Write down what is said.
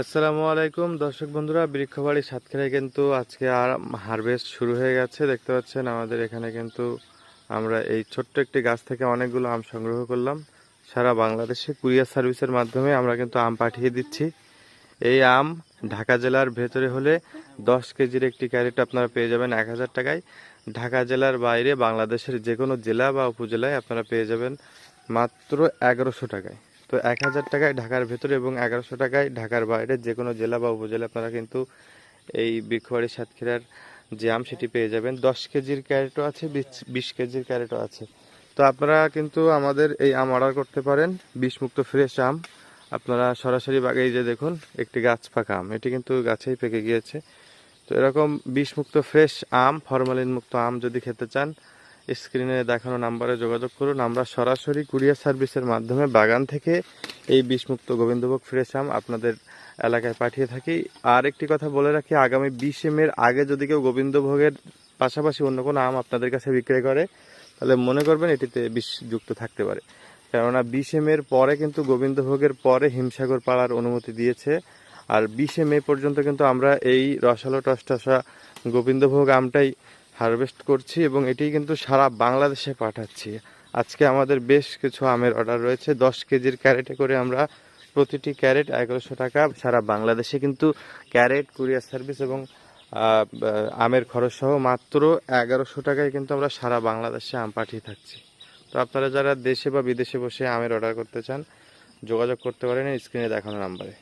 আসসালামু আলাইকুম। দর্শক বন্ধুরা, বৃক্ষবাড়ি সাতক্ষীরায় কিন্তু আজকে আর হারভেস্ট শুরু হয়ে গেছে। দেখতে পাচ্ছেন আমাদের এখানে কিন্তু আমরা এই ছোট্ট একটি গাছ থেকে অনেকগুলো আম সংগ্রহ করলাম। সারা বাংলাদেশে কুরিয়ার সার্ভিসের মাধ্যমে আমরা কিন্তু আম পাঠিয়ে দিচ্ছি। এই আম ঢাকা জেলার ভেতরে হলে দশ কেজির একটি ক্যারেট আপনারা পেয়ে যাবেন এক হাজার টাকায়। ঢাকা জেলার বাইরে বাংলাদেশের যে কোনো জেলা বা উপজেলায় আপনারা পেয়ে যাবেন মাত্র এগারোশো টাকায়। তো এক হাজার টাকায় ঢাকার ভেতরে এবং এগারোশো টাকায় ঢাকার বাইরে যে কোনো জেলা বা উপজেলা আপনারা কিন্তু এই বৃক্ষবাড়ি সাতক্ষীরার যে আম সেটি পেয়ে যাবেন। দশ কেজির ক্যারেটও আছে, বিশ- কেজির ক্যারেটও আছে। তো আপনারা কিন্তু আমাদের এই আম অর্ডার করতে পারেন, বিষমুক্ত ফ্রেশ আম। আপনারা সরাসরি বাগে যে দেখুন, একটি গাছ পাকা আম। এটি কিন্তু গাছেই পেকে গিয়েছে। তো এরকম বিষমুক্ত ফ্রেশ আম ফরমালিন মুক্ত আম যদি খেতে চান স্ক্রিনে দেখানো নাম্বারে যোগাযোগ করুন। আমরা সরাসরি কুরিয়ার সার্ভিসের মাধ্যমে বাগান থেকে এই বিষমুক্ত গোবিন্দভোগ ফ্রেশ আম আপনাদের এলাকায় পাঠিয়ে থাকি। আর একটি কথা বলে রাখি, আগামী বিশ এর আগে যদি কেউ গোবিন্দভোগের পাশাপাশি অন্য কোনো আম আপনাদের কাছে বিক্রয় করে, তাহলে মনে করবেন এটিতে বিষ যুক্ত থাকতে পারে। কেননা বিশ এর পরে কিন্তু গোবিন্দভোগের পরে হিমসাগর পাড়ার অনুমতি দিয়েছে। আর বিশে মে পর্যন্ত কিন্তু আমরা এই রসালো টসটসা গোবিন্দভোগ আমটাই হারভেস্ট করছি এবং এটি কিন্তু সারা বাংলাদেশে পাঠাচ্ছি। আজকে আমাদের বেশ কিছু আমের অর্ডার রয়েছে। দশ কেজির ক্যারেটে করে আমরা প্রতিটি ক্যারেট এগারোশো টাকা সারা বাংলাদেশে কিন্তু ক্যারেট, কুরিয়ার সার্ভিস এবং আমের খরচ সহ মাত্র এগারোশো টাকায় কিন্তু আমরা সারা বাংলাদেশে আম পাঠিয়ে থাকছি। তো আপনারা যারা দেশে বা বিদেশে বসে আমের অর্ডার করতে চান, যোগাযোগ করতে পারেন স্ক্রিনে দেখানো নাম্বারে।